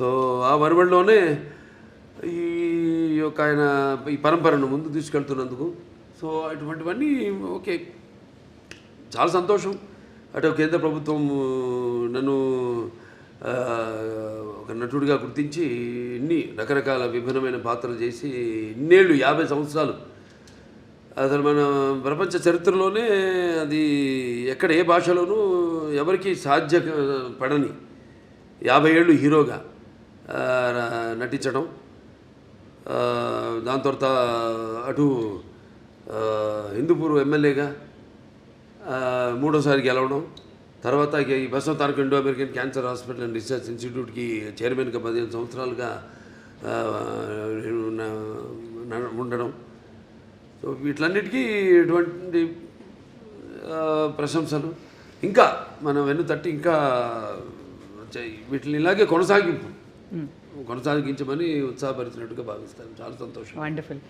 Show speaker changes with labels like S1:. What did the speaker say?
S1: So ఆ వరవడిలోనే ఈ యొక్క ఆయన ఈ పరంపరను ముందు తీసుకెళ్తున్నందుకు. So అటువంటివన్నీ okay. చాలా సంతోషం. అటు కేంద్ర ప్రభుత్వం నన్ను ఒక నటుడిగా గుర్తించి ఇన్ని రకరకాల విభిన్నమైన పాత్రలు చేసి ఇన్నేళ్ళు యాభై సంవత్సరాలు. అసలు మన ప్రపంచ చరిత్రలోనే అది ఎక్కడ ఏ భాషలోనూ ఎవరికి సాధ్య పడని యాభై ఏళ్ళు హీరోగా నటించడం దాని తర్వాత అటు హిందూపూర్ ఎమ్మెల్యేగా మూడోసారి గెలవడం. తర్వాత ఈ Basava Taraka Indo American cancer hospital and research ఇన్స్టిట్యూట్కి చైర్మన్గా పదిహేను సంవత్సరాలుగా నేను ఉండడం. సో వీటిలన్నిటికీ ఇటువంటి ప్రశంసలు. ఇంకా మనం వెన్ను తట్టి ఇంకా వీటిని ఇలాగే కొనసాగింపు. కొనసాగించమని ఉత్సాహపరిచినట్టుగా భావిస్తాను. చాలా సంతోషం.
S2: వండర్ఫుల్.